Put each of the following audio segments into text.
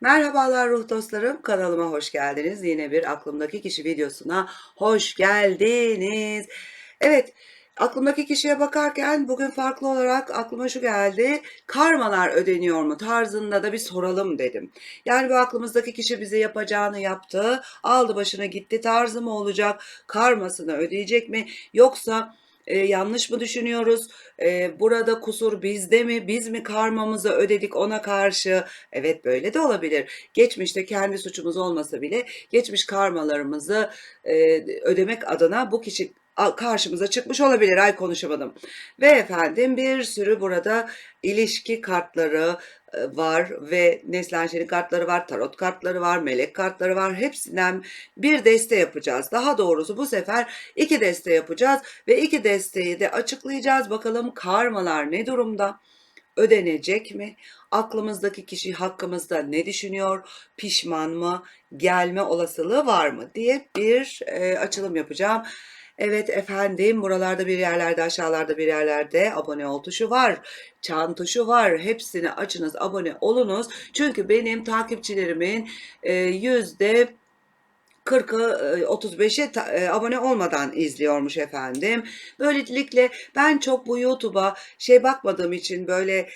Merhabalar ruh dostlarım, kanalıma hoş geldiniz. Yine bir aklımdaki kişi videosuna hoş geldiniz. Evet, aklımdaki kişiye bakarken bugün farklı olarak aklıma şu geldi. Karmalar ödeniyor mu tarzında da bir soralım dedim. Yani bu aklımızdaki kişi bize yapacağını yaptı, aldı başına gitti tarzı mı olacak, karmasını ödeyecek mi yoksa e, yanlış mı düşünüyoruz? E, burada kusur bizde mi? Biz mi karmamızı ödedik ona karşı? Evet böyle de olabilir. Geçmişte kendi suçumuz olmasa bile geçmiş karmalarımızı e, ödemek adına bu kişi karşımıza çıkmış olabilir. Ay konuşamadım. Ve efendim bir sürü burada ilişki kartları var ve Neslenşen'in kartları var, tarot kartları var, melek kartları var. Hepsinden bir deste yapacağız. Daha doğrusu bu sefer iki deste yapacağız ve iki desteği de açıklayacağız. Bakalım karmalar ne durumda? Ödenecek mi? Aklımızdaki kişi hakkımızda ne düşünüyor? Pişman mı? Gelme olasılığı var mı? diye bir e, açılım yapacağım. Evet efendim buralarda bir yerlerde aşağılarda bir yerlerde abone ol tuşu var. Çan tuşu var. Hepsini açınız abone olunuz. Çünkü benim takipçilerimin yüzde 40'ı 35'e ta- e, abone olmadan izliyormuş efendim. Böylelikle ben çok bu YouTube'a şey bakmadığım için böyle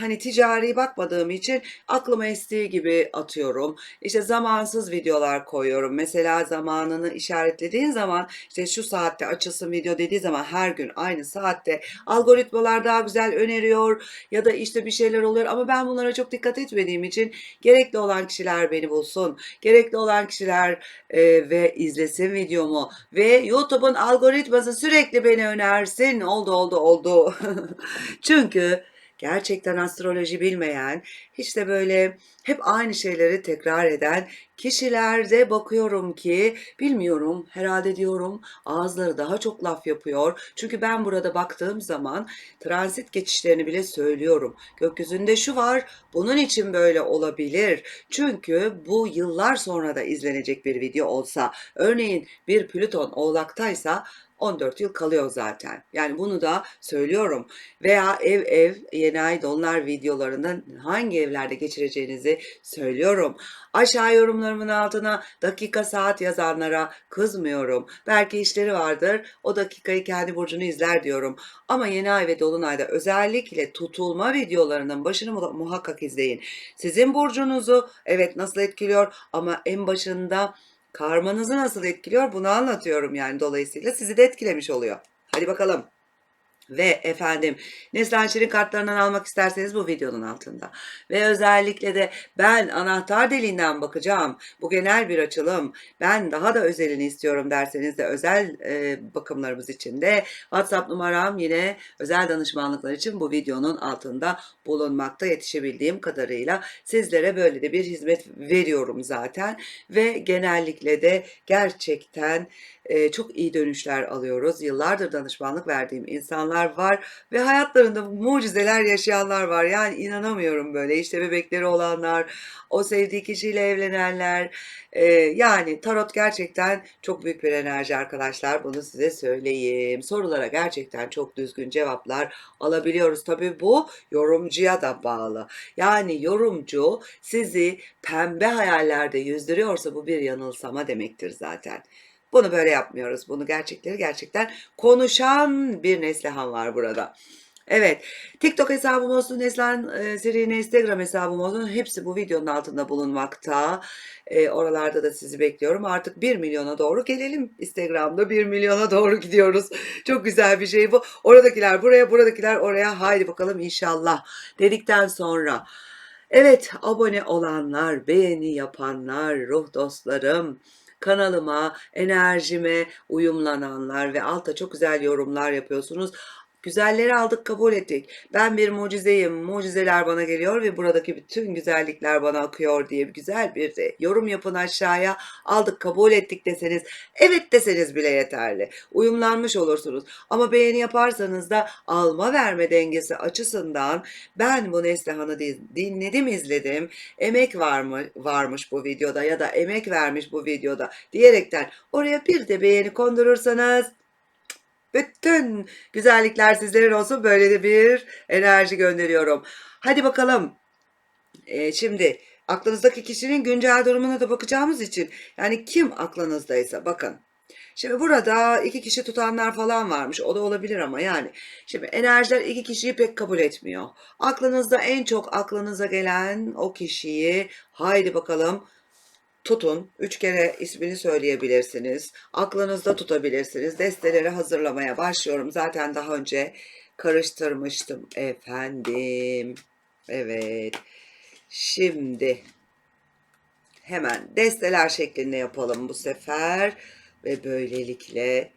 hani ticari bakmadığım için aklıma estiği gibi atıyorum. İşte zamansız videolar koyuyorum. Mesela zamanını işaretlediğin zaman işte şu saatte açılsın video dediği zaman her gün aynı saatte algoritmalar daha güzel öneriyor ya da işte bir şeyler oluyor ama ben bunlara çok dikkat etmediğim için gerekli olan kişiler beni bulsun. Gerekli olan kişiler e, ve izlesin videomu ve YouTube'un algoritması sürekli beni önersin. Oldu oldu oldu. Çünkü gerçekten astroloji bilmeyen, hiç de böyle hep aynı şeyleri tekrar eden kişilerde bakıyorum ki bilmiyorum herhalde diyorum ağızları daha çok laf yapıyor. Çünkü ben burada baktığım zaman transit geçişlerini bile söylüyorum. Gökyüzünde şu var, bunun için böyle olabilir. Çünkü bu yıllar sonra da izlenecek bir video olsa, örneğin bir Plüton Oğlak'taysa 14 yıl kalıyor zaten. Yani bunu da söylüyorum. Veya ev ev yeni ay dolunay videolarında hangi evlerde geçireceğinizi söylüyorum. Aşağı yorumlarımın altına dakika saat yazanlara kızmıyorum. Belki işleri vardır. O dakikayı kendi burcunu izler diyorum. Ama yeni ay ve dolunayda özellikle tutulma videolarının başını mu- muhakkak izleyin. Sizin burcunuzu evet nasıl etkiliyor ama en başında karmanızı nasıl etkiliyor bunu anlatıyorum yani dolayısıyla sizi de etkilemiş oluyor. Hadi bakalım. Ve efendim Neslihan Şirin kartlarından almak isterseniz bu videonun altında. Ve özellikle de ben anahtar deliğinden bakacağım. Bu genel bir açılım. Ben daha da özelini istiyorum derseniz de özel e, bakımlarımız için de WhatsApp numaram yine özel danışmanlıklar için bu videonun altında bulunmakta yetişebildiğim kadarıyla sizlere böyle de bir hizmet veriyorum zaten ve genellikle de gerçekten e, çok iyi dönüşler alıyoruz. Yıllardır danışmanlık verdiğim insanlar var ve hayatlarında mucizeler yaşayanlar var. Yani inanamıyorum böyle işte bebekleri olanlar, o sevdiği kişiyle evlenenler. E, yani tarot gerçekten çok büyük bir enerji arkadaşlar. Bunu size söyleyeyim. Sorulara gerçekten çok düzgün cevaplar alabiliyoruz. Tabii bu yorumcuya da bağlı. Yani yorumcu sizi pembe hayallerde yüzdürüyorsa bu bir yanılsama demektir zaten. Bunu böyle yapmıyoruz. Bunu gerçekleri gerçekten konuşan bir Neslihan var burada. Evet, TikTok hesabım olsun, Neslihan e, Seri'nin Instagram hesabım olsun. Hepsi bu videonun altında bulunmakta. E, oralarda da sizi bekliyorum. Artık 1 milyona doğru gelelim. Instagram'da 1 milyona doğru gidiyoruz. Çok güzel bir şey bu. Oradakiler buraya, buradakiler oraya. Haydi bakalım inşallah dedikten sonra. Evet, abone olanlar, beğeni yapanlar, ruh dostlarım, kanalıma, enerjime uyumlananlar ve alta çok güzel yorumlar yapıyorsunuz. Güzelleri aldık kabul ettik. Ben bir mucizeyim. Mucizeler bana geliyor ve buradaki bütün güzellikler bana akıyor diye güzel bir de yorum yapın aşağıya. Aldık kabul ettik deseniz. Evet deseniz bile yeterli. Uyumlanmış olursunuz. Ama beğeni yaparsanız da alma verme dengesi açısından ben bu Neslihan'ı din- dinledim izledim. Emek var mı, varmış bu videoda ya da emek vermiş bu videoda diyerekten oraya bir de beğeni kondurursanız bütün güzellikler sizlerin olsun. Böyle de bir enerji gönderiyorum. Hadi bakalım. Ee, şimdi aklınızdaki kişinin güncel durumuna da bakacağımız için yani kim aklınızdaysa bakın. Şimdi burada iki kişi tutanlar falan varmış. O da olabilir ama yani. Şimdi enerjiler iki kişiyi pek kabul etmiyor. Aklınızda en çok aklınıza gelen o kişiyi haydi bakalım tutun. Üç kere ismini söyleyebilirsiniz. Aklınızda tutabilirsiniz. Desteleri hazırlamaya başlıyorum. Zaten daha önce karıştırmıştım efendim. Evet. Şimdi hemen desteler şeklinde yapalım bu sefer ve böylelikle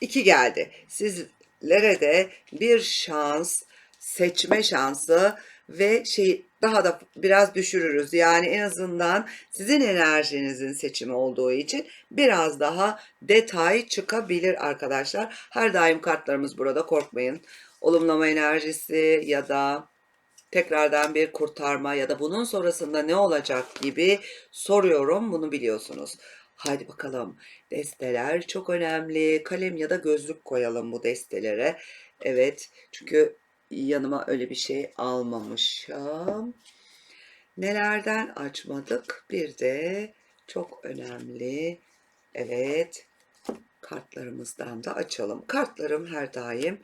iki geldi. Sizlere de bir şans, seçme şansı ve şey daha da biraz düşürürüz. Yani en azından sizin enerjinizin seçimi olduğu için biraz daha detay çıkabilir arkadaşlar. Her daim kartlarımız burada korkmayın. Olumlama enerjisi ya da tekrardan bir kurtarma ya da bunun sonrasında ne olacak gibi soruyorum. Bunu biliyorsunuz. Hadi bakalım. Desteler çok önemli. Kalem ya da gözlük koyalım bu destelere. Evet. Çünkü yanıma öyle bir şey almamışım. Nelerden açmadık? Bir de çok önemli. Evet. Kartlarımızdan da açalım. Kartlarım her daim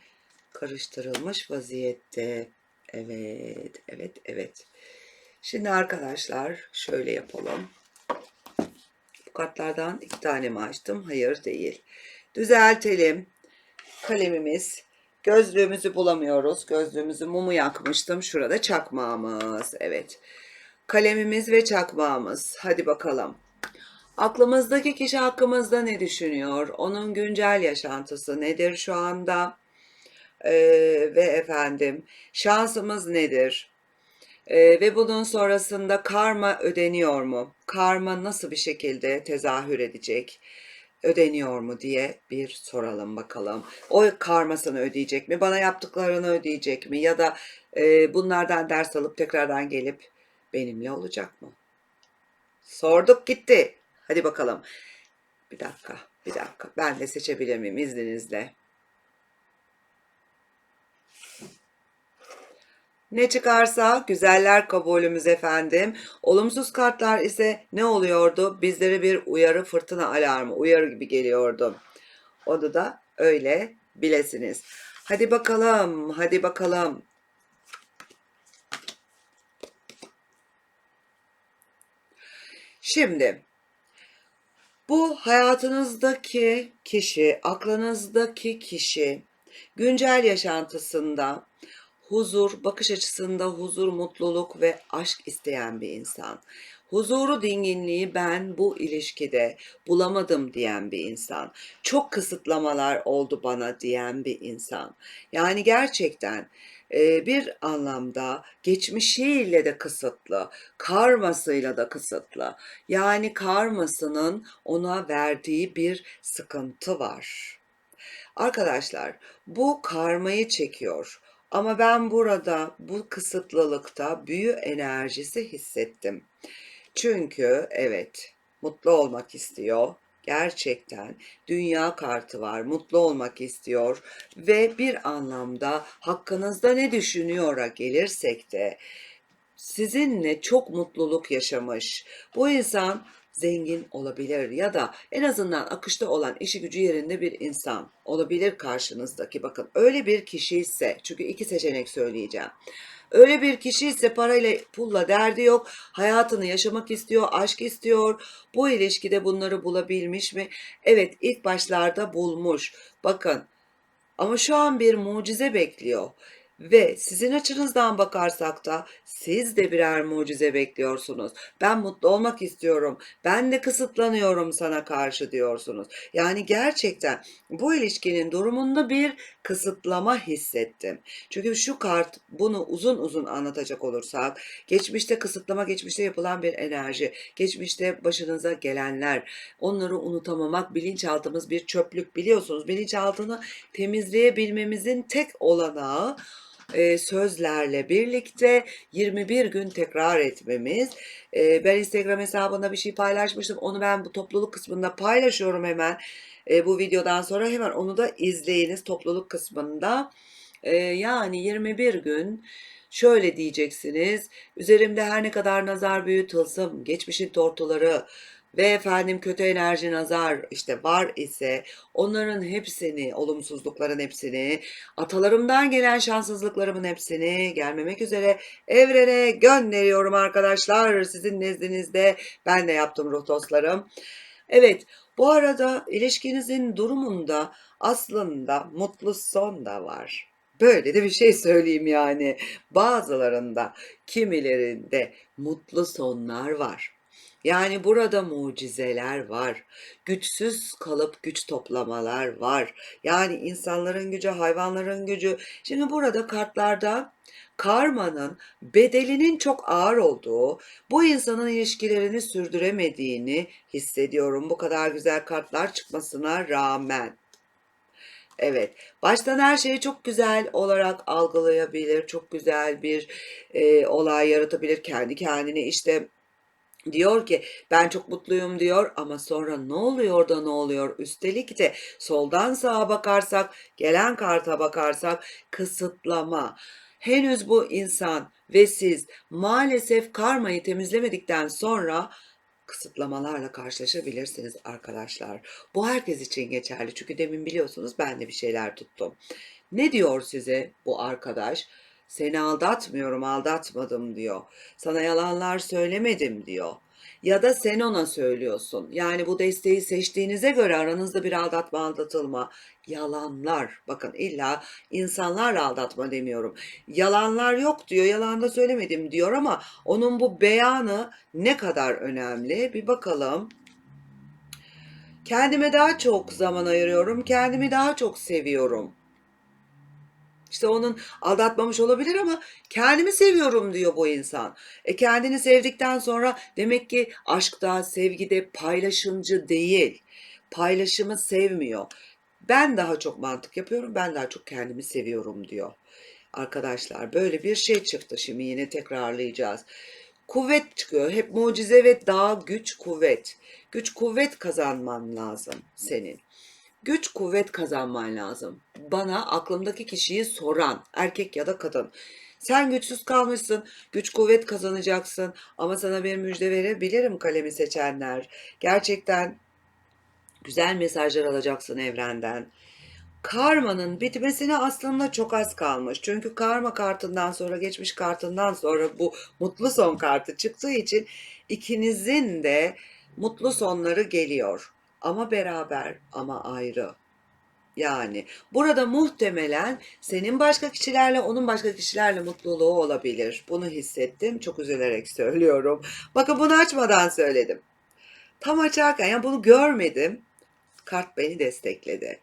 karıştırılmış vaziyette. Evet, evet, evet. Şimdi arkadaşlar şöyle yapalım. Bu kartlardan iki tane mi açtım? Hayır değil. Düzeltelim. Kalemimiz. Gözlüğümüzü bulamıyoruz. Gözlüğümüzü mumu yakmıştım. Şurada çakmağımız. Evet. Kalemimiz ve çakmağımız. Hadi bakalım. Aklımızdaki kişi hakkımızda ne düşünüyor? Onun güncel yaşantısı nedir şu anda? Ee, ve efendim şansımız nedir? Ee, ve bunun sonrasında karma ödeniyor mu? Karma nasıl bir şekilde tezahür edecek? Ödeniyor mu diye bir soralım bakalım. O karmasını ödeyecek mi? Bana yaptıklarını ödeyecek mi? Ya da e, bunlardan ders alıp tekrardan gelip benimle olacak mı? Sorduk gitti. Hadi bakalım. Bir dakika, bir dakika. Ben de seçebilir miyim izninizle? Ne çıkarsa güzeller kabulümüz efendim. Olumsuz kartlar ise ne oluyordu? Bizlere bir uyarı fırtına alarmı, uyarı gibi geliyordu. Onu da öyle bilesiniz. Hadi bakalım, hadi bakalım. Şimdi bu hayatınızdaki kişi, aklınızdaki kişi güncel yaşantısında huzur, bakış açısında huzur, mutluluk ve aşk isteyen bir insan. Huzuru, dinginliği ben bu ilişkide bulamadım diyen bir insan. Çok kısıtlamalar oldu bana diyen bir insan. Yani gerçekten e, bir anlamda geçmişiyle de kısıtlı, karmasıyla da kısıtlı. Yani karmasının ona verdiği bir sıkıntı var. Arkadaşlar bu karmayı çekiyor. Ama ben burada bu kısıtlılıkta büyü enerjisi hissettim. Çünkü evet mutlu olmak istiyor. Gerçekten dünya kartı var. Mutlu olmak istiyor ve bir anlamda hakkınızda ne düşünüyor'a gelirsek de sizinle çok mutluluk yaşamış. Bu insan zengin olabilir ya da en azından akışta olan işi gücü yerinde bir insan olabilir karşınızdaki. Bakın öyle bir kişi ise çünkü iki seçenek söyleyeceğim. Öyle bir kişi ise parayla pulla derdi yok. Hayatını yaşamak istiyor, aşk istiyor. Bu ilişkide bunları bulabilmiş mi? Evet ilk başlarda bulmuş. Bakın ama şu an bir mucize bekliyor. Ve sizin açınızdan bakarsak da siz de birer mucize bekliyorsunuz. Ben mutlu olmak istiyorum. Ben de kısıtlanıyorum sana karşı diyorsunuz. Yani gerçekten bu ilişkinin durumunda bir kısıtlama hissettim. Çünkü şu kart bunu uzun uzun anlatacak olursak geçmişte kısıtlama geçmişte yapılan bir enerji. Geçmişte başınıza gelenler onları unutamamak bilinçaltımız bir çöplük biliyorsunuz. Bilinçaltını temizleyebilmemizin tek olanağı e, sözlerle birlikte 21 gün tekrar etmemiz. E, ben Instagram hesabında bir şey paylaşmıştım. Onu ben bu topluluk kısmında paylaşıyorum hemen. E, bu videodan sonra hemen onu da izleyiniz topluluk kısmında. E, yani 21 gün şöyle diyeceksiniz. Üzerimde her ne kadar nazar büyü, tılsım, geçmişin tortuları ve efendim kötü enerji nazar işte var ise onların hepsini, olumsuzlukların hepsini, atalarımdan gelen şanssızlıklarımın hepsini gelmemek üzere evrene gönderiyorum arkadaşlar. Sizin nezdinizde ben de yaptım ruh dostlarım. Evet, bu arada ilişkinizin durumunda aslında mutlu son da var. Böyle de bir şey söyleyeyim yani. Bazılarında, kimilerinde mutlu sonlar var. Yani burada mucizeler var. Güçsüz kalıp güç toplamalar var. Yani insanların gücü, hayvanların gücü. Şimdi burada kartlarda karmanın bedelinin çok ağır olduğu, bu insanın ilişkilerini sürdüremediğini hissediyorum bu kadar güzel kartlar çıkmasına rağmen. Evet, baştan her şeyi çok güzel olarak algılayabilir, çok güzel bir e, olay yaratabilir kendi kendine işte Diyor ki ben çok mutluyum diyor ama sonra ne oluyor da ne oluyor? Üstelik de soldan sağa bakarsak, gelen karta bakarsak kısıtlama. Henüz bu insan ve siz maalesef karmayı temizlemedikten sonra kısıtlamalarla karşılaşabilirsiniz arkadaşlar. Bu herkes için geçerli çünkü demin biliyorsunuz ben de bir şeyler tuttum. Ne diyor size bu arkadaş? Seni aldatmıyorum, aldatmadım diyor. Sana yalanlar söylemedim diyor. Ya da sen ona söylüyorsun. Yani bu desteği seçtiğinize göre aranızda bir aldatma aldatılma. Yalanlar. Bakın illa insanlarla aldatma demiyorum. Yalanlar yok diyor. Yalan da söylemedim diyor ama onun bu beyanı ne kadar önemli? Bir bakalım. Kendime daha çok zaman ayırıyorum. Kendimi daha çok seviyorum. İşte onun aldatmamış olabilir ama kendimi seviyorum diyor bu insan. E kendini sevdikten sonra demek ki aşkta, sevgide paylaşımcı değil. Paylaşımı sevmiyor. Ben daha çok mantık yapıyorum, ben daha çok kendimi seviyorum diyor. Arkadaşlar böyle bir şey çıktı şimdi yine tekrarlayacağız. Kuvvet çıkıyor. Hep mucize ve daha güç kuvvet. Güç kuvvet kazanman lazım senin güç kuvvet kazanman lazım. Bana aklımdaki kişiyi soran erkek ya da kadın. Sen güçsüz kalmışsın, güç kuvvet kazanacaksın ama sana bir müjde verebilirim kalemi seçenler. Gerçekten güzel mesajlar alacaksın evrenden. Karmanın bitmesine aslında çok az kalmış. Çünkü karma kartından sonra, geçmiş kartından sonra bu mutlu son kartı çıktığı için ikinizin de mutlu sonları geliyor. Ama beraber ama ayrı. Yani burada muhtemelen senin başka kişilerle onun başka kişilerle mutluluğu olabilir. Bunu hissettim. Çok üzülerek söylüyorum. Bakın bunu açmadan söyledim. Tam açarken yani bunu görmedim. Kart beni destekledi.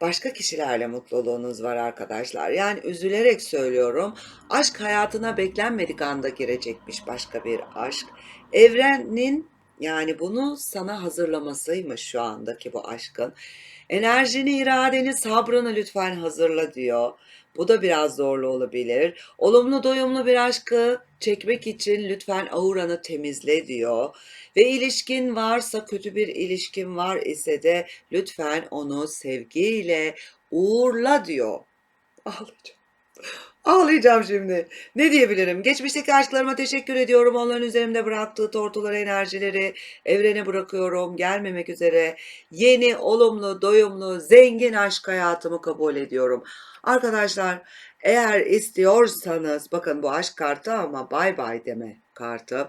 Başka kişilerle mutluluğunuz var arkadaşlar. Yani üzülerek söylüyorum. Aşk hayatına beklenmedik anda girecekmiş başka bir aşk. Evrenin yani bunu sana hazırlamasıymış şu andaki bu aşkın. Enerjini, iradeni, sabrını lütfen hazırla diyor. Bu da biraz zorlu olabilir. Olumlu doyumlu bir aşkı çekmek için lütfen auranı temizle diyor. Ve ilişkin varsa kötü bir ilişkin var ise de lütfen onu sevgiyle uğurla diyor. Ağlayacağım. Ağlayacağım şimdi. Ne diyebilirim? Geçmişteki aşklarıma teşekkür ediyorum. Onların üzerimde bıraktığı tortuları, enerjileri evrene bırakıyorum. Gelmemek üzere yeni, olumlu, doyumlu, zengin aşk hayatımı kabul ediyorum. Arkadaşlar eğer istiyorsanız bakın bu aşk kartı ama bay bay deme kartı.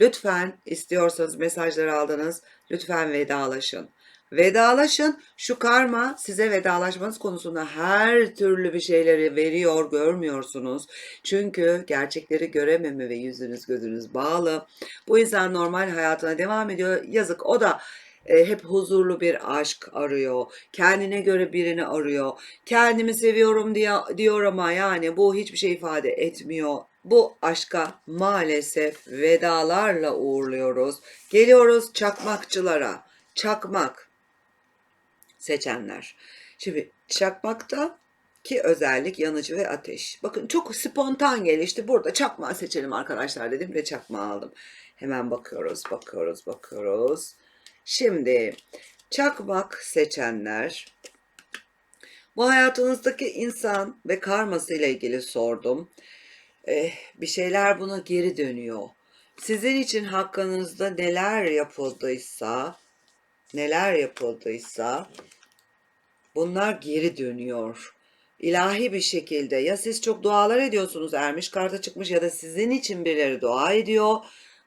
Lütfen istiyorsanız mesajları aldınız. Lütfen vedalaşın. Vedalaşın. Şu karma size vedalaşmanız konusunda her türlü bir şeyleri veriyor, görmüyorsunuz. Çünkü gerçekleri görememe ve yüzünüz gözünüz bağlı. Bu insan normal hayatına devam ediyor. Yazık o da e, hep huzurlu bir aşk arıyor. Kendine göre birini arıyor. Kendimi seviyorum diye diyor ama yani bu hiçbir şey ifade etmiyor. Bu aşka maalesef vedalarla uğurluyoruz. Geliyoruz çakmakçılara. Çakmak seçenler. Şimdi çakmakta ki özellik yanıcı ve ateş. Bakın çok spontan gelişti. Burada çakmağı seçelim arkadaşlar dedim ve çakmağı aldım. Hemen bakıyoruz, bakıyoruz, bakıyoruz. Şimdi çakmak seçenler Bu hayatınızdaki insan ve karmasıyla ilgili sordum. Eh, bir şeyler buna geri dönüyor. Sizin için hakkınızda neler yapıldıysa, neler yapıldıysa bunlar geri dönüyor. İlahi bir şekilde ya siz çok dualar ediyorsunuz ermiş karta çıkmış ya da sizin için birileri dua ediyor.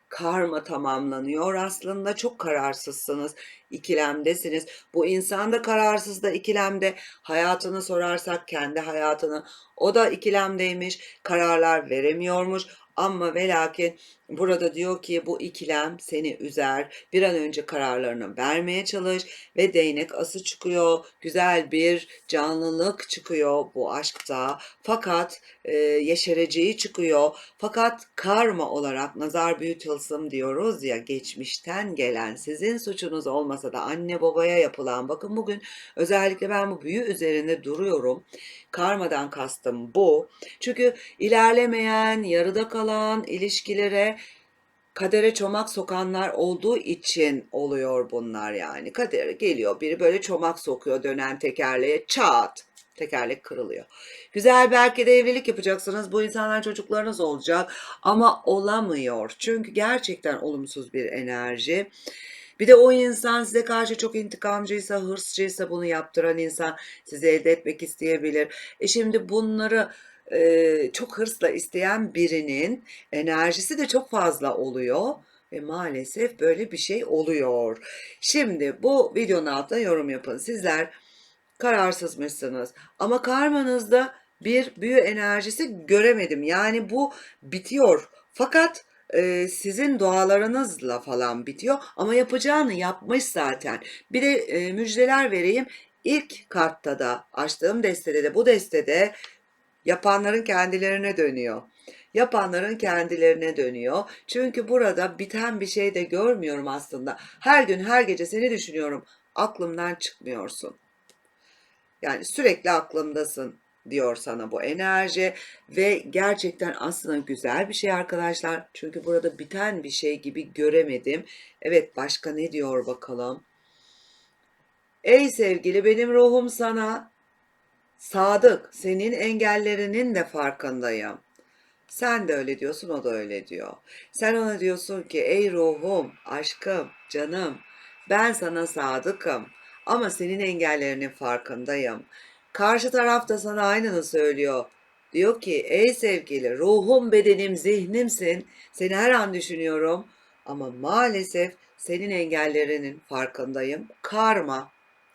Karma tamamlanıyor aslında çok kararsızsınız, ikilemdesiniz. Bu insan da kararsız da ikilemde. Hayatını sorarsak kendi hayatını o da ikilemdeymiş, kararlar veremiyormuş. Ama ve lakin burada diyor ki bu ikilem seni üzer. Bir an önce kararlarını vermeye çalış ve değnek ası çıkıyor. Güzel bir canlılık çıkıyor bu aşkta. Fakat e, yeşereceği çıkıyor. Fakat karma olarak nazar büyü tılsım diyoruz ya geçmişten gelen sizin suçunuz olmasa da anne babaya yapılan bakın bugün özellikle ben bu büyü üzerinde duruyorum. Karmadan kastım bu. Çünkü ilerlemeyen, yarıda kalan ilişkilere kadere çomak sokanlar olduğu için oluyor bunlar yani. Kadere geliyor biri böyle çomak sokuyor dönen tekerleğe çat tekerlek kırılıyor. Güzel belki de evlilik yapacaksınız. Bu insanlar çocuklarınız olacak ama olamıyor. Çünkü gerçekten olumsuz bir enerji. Bir de o insan size karşı çok intikamcıysa, hırsçıysa bunu yaptıran insan sizi elde etmek isteyebilir. E şimdi bunları e, çok hırsla isteyen birinin enerjisi de çok fazla oluyor. Ve maalesef böyle bir şey oluyor. Şimdi bu videonun altına yorum yapın. Sizler kararsızmışsınız. Ama karmanızda bir büyü enerjisi göremedim. Yani bu bitiyor. Fakat e, sizin dualarınızla falan bitiyor ama yapacağını yapmış zaten. Bir de e, müjdeler vereyim. İlk kartta da açtığım destede de bu destede yapanların kendilerine dönüyor. Yapanların kendilerine dönüyor. Çünkü burada biten bir şey de görmüyorum aslında. Her gün her gece seni düşünüyorum. Aklımdan çıkmıyorsun. Yani sürekli aklımdasın diyor sana bu enerji ve gerçekten aslında güzel bir şey arkadaşlar. Çünkü burada biten bir şey gibi göremedim. Evet başka ne diyor bakalım. Ey sevgili benim ruhum sana sadık. Senin engellerinin de farkındayım. Sen de öyle diyorsun, o da öyle diyor. Sen ona diyorsun ki ey ruhum, aşkım, canım ben sana sadıkım ama senin engellerinin farkındayım. Karşı taraf da sana aynını söylüyor. Diyor ki ey sevgili ruhum bedenim zihnimsin seni her an düşünüyorum ama maalesef senin engellerinin farkındayım. Karma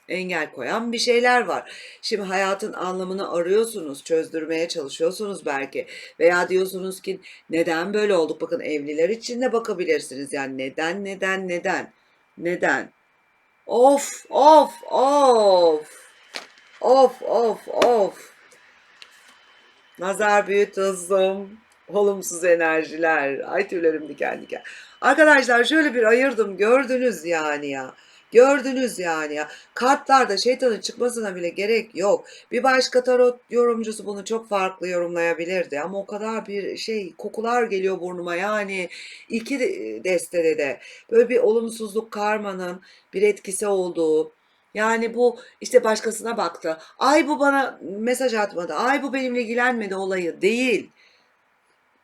engel koyan bir şeyler var. Şimdi hayatın anlamını arıyorsunuz, çözdürmeye çalışıyorsunuz belki. Veya diyorsunuz ki neden böyle olduk? Bakın evliler için de bakabilirsiniz. Yani neden, neden, neden? Neden? Of, of, of. Of, of, of. Nazar büyü tılsım. Olumsuz enerjiler. Ay tüylerim diken diken. Arkadaşlar şöyle bir ayırdım. Gördünüz yani ya. Gördünüz yani ya. Kartlarda şeytanın çıkmasına bile gerek yok. Bir başka tarot yorumcusu bunu çok farklı yorumlayabilirdi ama o kadar bir şey kokular geliyor burnuma yani iki destede de böyle bir olumsuzluk karmanın bir etkisi olduğu yani bu işte başkasına baktı. Ay bu bana mesaj atmadı. Ay bu benimle ilgilenmedi olayı değil.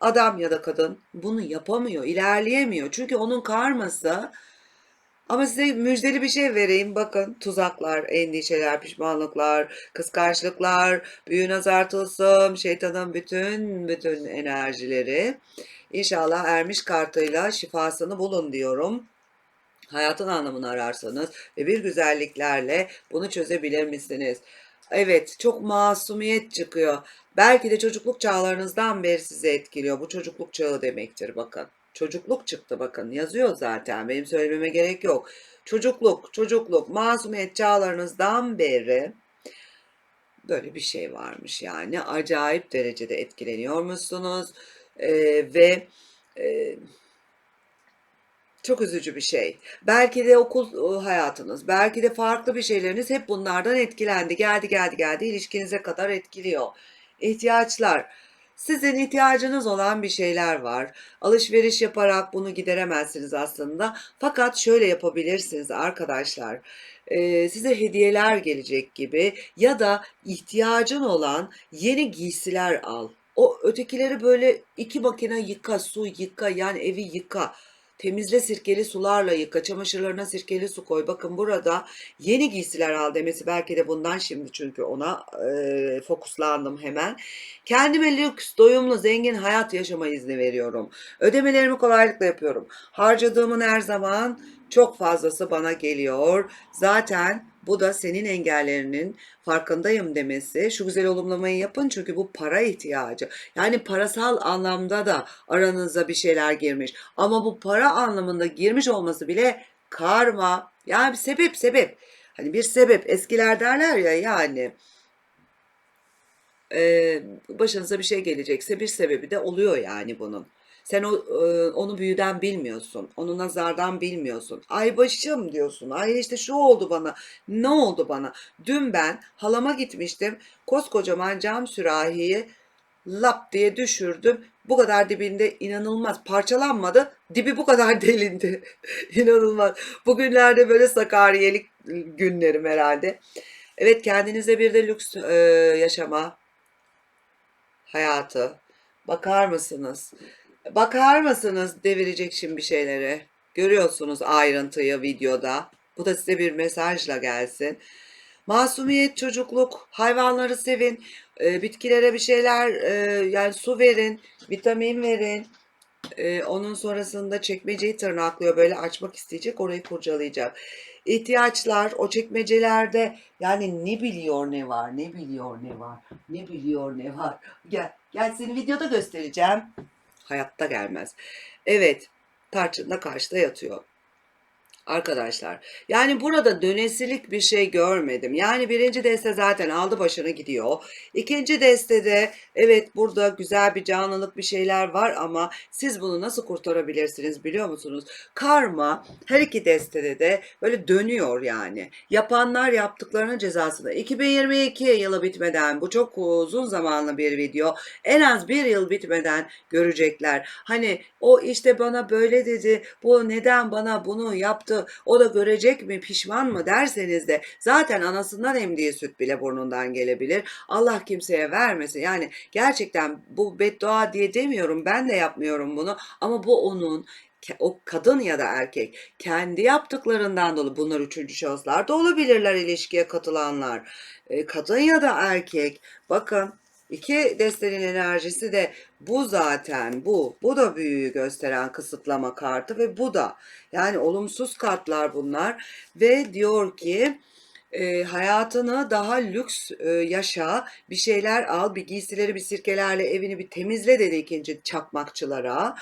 Adam ya da kadın bunu yapamıyor, ilerleyemiyor. Çünkü onun karması ama size müjdeli bir şey vereyim. Bakın tuzaklar, endişeler, pişmanlıklar, kıskançlıklar, büyü nazar tılsım, şeytanın bütün bütün enerjileri. İnşallah ermiş kartıyla şifasını bulun diyorum. Hayatın anlamını ararsanız ve bir güzelliklerle bunu çözebilir misiniz? Evet, çok masumiyet çıkıyor. Belki de çocukluk çağlarınızdan beri sizi etkiliyor. Bu çocukluk çağı demektir bakın. Çocukluk çıktı bakın yazıyor zaten benim söylememe gerek yok. Çocukluk, çocukluk, masumiyet çağlarınızdan beri böyle bir şey varmış yani. Acayip derecede etkileniyor musunuz? Ee, ve e, çok üzücü bir şey. Belki de okul hayatınız, belki de farklı bir şeyleriniz hep bunlardan etkilendi. Geldi geldi geldi ilişkinize kadar etkiliyor. İhtiyaçlar Sizin ihtiyacınız olan bir şeyler var. Alışveriş yaparak bunu gideremezsiniz aslında. Fakat şöyle yapabilirsiniz arkadaşlar. Ee, size hediyeler gelecek gibi ya da ihtiyacın olan yeni giysiler al. O ötekileri böyle iki makine yıka, su yıka yani evi yıka. Temizle sirkeli sularla yıka, çamaşırlarına sirkeli su koy. Bakın burada yeni giysiler al demesi belki de bundan şimdi çünkü ona e, fokuslandım hemen. Kendime lüks, doyumlu, zengin hayat yaşama izni veriyorum. Ödemelerimi kolaylıkla yapıyorum. Harcadığımın her zaman çok fazlası bana geliyor. Zaten bu da senin engellerinin farkındayım demesi. Şu güzel olumlamayı yapın çünkü bu para ihtiyacı. Yani parasal anlamda da aranıza bir şeyler girmiş. Ama bu para anlamında girmiş olması bile karma. Yani bir sebep sebep. Hani bir sebep. Eskiler derler ya yani başınıza bir şey gelecekse bir sebebi de oluyor yani bunun. Sen o, e, onu büyüden bilmiyorsun. Onu nazardan bilmiyorsun. Ay başım diyorsun. Ay işte şu oldu bana. Ne oldu bana? Dün ben halama gitmiştim. Koskocaman cam sürahiyi lap diye düşürdüm. Bu kadar dibinde inanılmaz parçalanmadı. Dibi bu kadar delindi. İnanılmaz. Bugünlerde böyle sakariyelik günlerim herhalde. Evet kendinize bir de lüks e, yaşama hayatı. Bakar mısınız? Bakar mısınız devirecek şimdi bir şeyleri? Görüyorsunuz ayrıntıyı videoda. Bu da size bir mesajla gelsin. Masumiyet, çocukluk, hayvanları sevin, e, bitkilere bir şeyler e, yani su verin, vitamin verin. E, onun sonrasında çekmeceyi tırnaklıyor böyle açmak isteyecek orayı kurcalayacak. İhtiyaçlar o çekmecelerde yani ne biliyor ne var, ne biliyor ne var, ne biliyor ne var. Gel, gel seni videoda göstereceğim. Hayatta gelmez. Evet, tarçın da karşıda yatıyor. Arkadaşlar yani burada dönesilik bir şey görmedim. Yani birinci deste zaten aldı başını gidiyor. İkinci destede evet burada güzel bir canlılık bir şeyler var ama siz bunu nasıl kurtarabilirsiniz biliyor musunuz? Karma her iki destede de böyle dönüyor yani. Yapanlar yaptıklarının cezasını 2022 yılı bitmeden bu çok uzun zamanlı bir video en az bir yıl bitmeden görecekler. Hani o işte bana böyle dedi bu neden bana bunu yaptı o da görecek mi pişman mı derseniz de zaten anasından emdiği süt bile burnundan gelebilir. Allah kimseye vermesin. Yani gerçekten bu beddua diye demiyorum ben de yapmıyorum bunu ama bu onun o kadın ya da erkek kendi yaptıklarından dolayı bunlar üçüncü şahıslar da olabilirler ilişkiye katılanlar. E, kadın ya da erkek bakın İki destenin enerjisi de bu zaten bu. Bu da büyüyü gösteren kısıtlama kartı ve bu da. Yani olumsuz kartlar bunlar ve diyor ki e, hayatını daha lüks e, yaşa, bir şeyler al, bir giysileri bir sirkelerle evini bir temizle dedi ikinci çakmakçılara.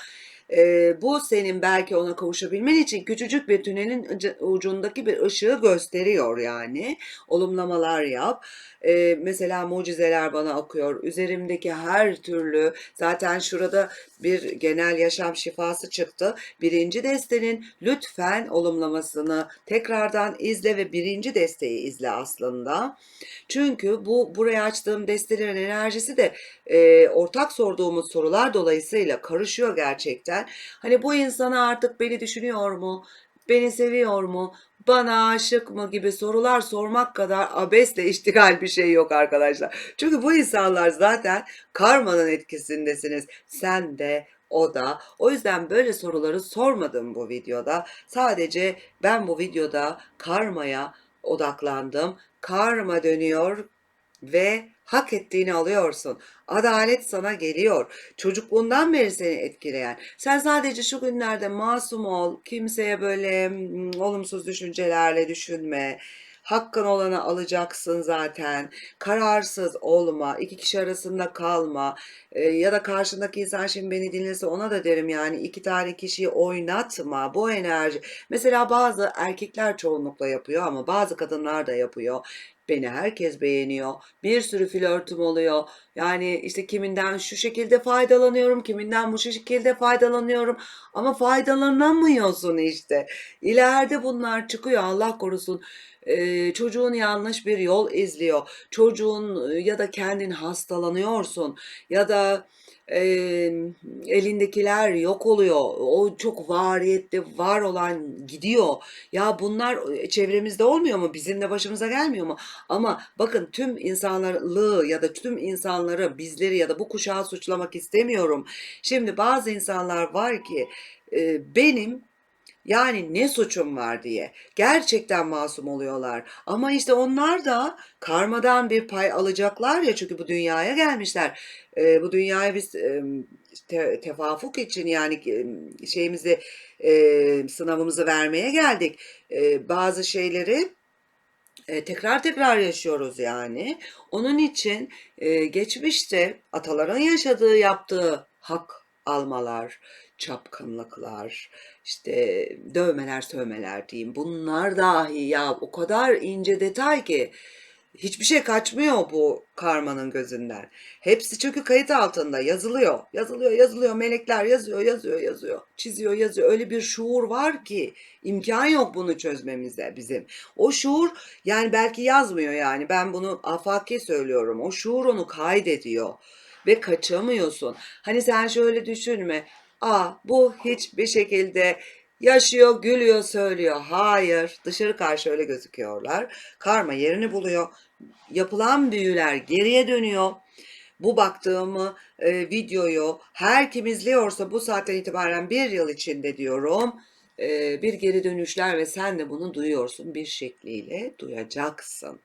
E, bu senin belki ona kavuşabilmen için küçücük bir tünelin ucundaki bir ışığı gösteriyor yani. Olumlamalar yap. E, mesela mucizeler bana akıyor. Üzerimdeki her türlü zaten şurada bir genel yaşam şifası çıktı. Birinci destenin lütfen olumlamasını tekrardan izle ve birinci desteği izle aslında. Çünkü bu buraya açtığım destelerin enerjisi de e, ortak sorduğumuz sorular dolayısıyla karışıyor gerçekten. Hani bu insana artık beni düşünüyor mu? Beni seviyor mu? Bana aşık mı gibi sorular sormak kadar abesle iştigal bir şey yok arkadaşlar. Çünkü bu insanlar zaten karmanın etkisindesiniz. Sen de o da. O yüzden böyle soruları sormadım bu videoda. Sadece ben bu videoda karmaya odaklandım. Karma dönüyor ve hak ettiğini alıyorsun. Adalet sana geliyor. Çocukluğundan beri seni etkileyen. Sen sadece şu günlerde masum ol. Kimseye böyle olumsuz düşüncelerle düşünme. Hakkın olanı alacaksın zaten. Kararsız olma. iki kişi arasında kalma. Ee, ya da karşındaki insan şimdi beni dinlese ona da derim yani iki tane kişiyi oynatma. Bu enerji. Mesela bazı erkekler çoğunlukla yapıyor ama bazı kadınlar da yapıyor. Beni herkes beğeniyor. Bir sürü flörtüm oluyor. Yani işte kiminden şu şekilde faydalanıyorum, kiminden bu şekilde faydalanıyorum. Ama faydalanamıyorsun işte. İleride bunlar çıkıyor Allah korusun. Ee, çocuğun yanlış bir yol izliyor. Çocuğun ya da kendin hastalanıyorsun ya da Eee, elindekiler yok oluyor. O çok variyette var olan gidiyor. Ya bunlar e, çevremizde olmuyor mu? Bizim de başımıza gelmiyor mu? Ama bakın tüm insanlığı ya da tüm insanları, bizleri ya da bu kuşağı suçlamak istemiyorum. Şimdi bazı insanlar var ki e, benim yani ne suçum var diye gerçekten masum oluyorlar. Ama işte onlar da karmadan bir pay alacaklar ya çünkü bu dünyaya gelmişler. Ee, bu dünyaya biz e, te- tevafuk için yani e, şeyimizi e, sınavımızı vermeye geldik. E, bazı şeyleri e, tekrar tekrar yaşıyoruz yani. Onun için e, geçmişte ataların yaşadığı, yaptığı hak almalar, çapkınlıklar, işte dövmeler, sövmeler diyeyim. Bunlar dahi ya o kadar ince detay ki hiçbir şey kaçmıyor bu karmanın gözünden. Hepsi çünkü kayıt altında yazılıyor. Yazılıyor, yazılıyor. Melekler yazıyor, yazıyor, yazıyor. Çiziyor, yazıyor. Öyle bir şuur var ki imkan yok bunu çözmemize bizim. O şuur yani belki yazmıyor yani. Ben bunu afaki söylüyorum. O şuur onu kaydediyor ve kaçamıyorsun. Hani sen şöyle düşünme. Aa bu hiçbir şekilde yaşıyor, gülüyor, söylüyor. Hayır, dışarı karşı öyle gözüküyorlar. Karma yerini buluyor. Yapılan büyüler geriye dönüyor. Bu baktığımı e, videoyu her kim izliyorsa bu saatten itibaren bir yıl içinde diyorum e, bir geri dönüşler ve sen de bunu duyuyorsun bir şekliyle duyacaksın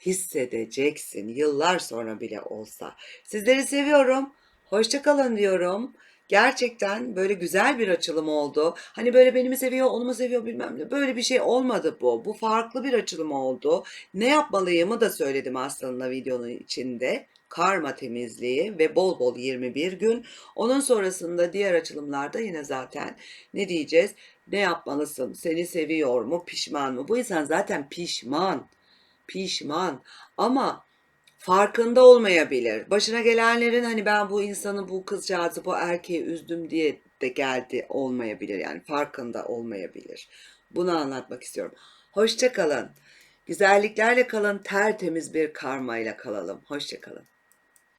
hissedeceksin yıllar sonra bile olsa. Sizleri seviyorum. Hoşça kalın diyorum. Gerçekten böyle güzel bir açılım oldu. Hani böyle beni mi seviyor, onu mu seviyor bilmem ne. Böyle bir şey olmadı bu. Bu farklı bir açılım oldu. Ne yapmalıyımı da söyledim aslında videonun içinde. Karma temizliği ve bol bol 21 gün. Onun sonrasında diğer açılımlarda yine zaten ne diyeceğiz? Ne yapmalısın? Seni seviyor mu? Pişman mı? Bu insan zaten pişman pişman ama farkında olmayabilir. Başına gelenlerin hani ben bu insanı, bu kızcağızı, bu erkeği üzdüm diye de geldi olmayabilir. Yani farkında olmayabilir. Bunu anlatmak istiyorum. Hoşça kalın. Güzelliklerle kalın, tertemiz bir karmayla kalalım. Hoşça kalın.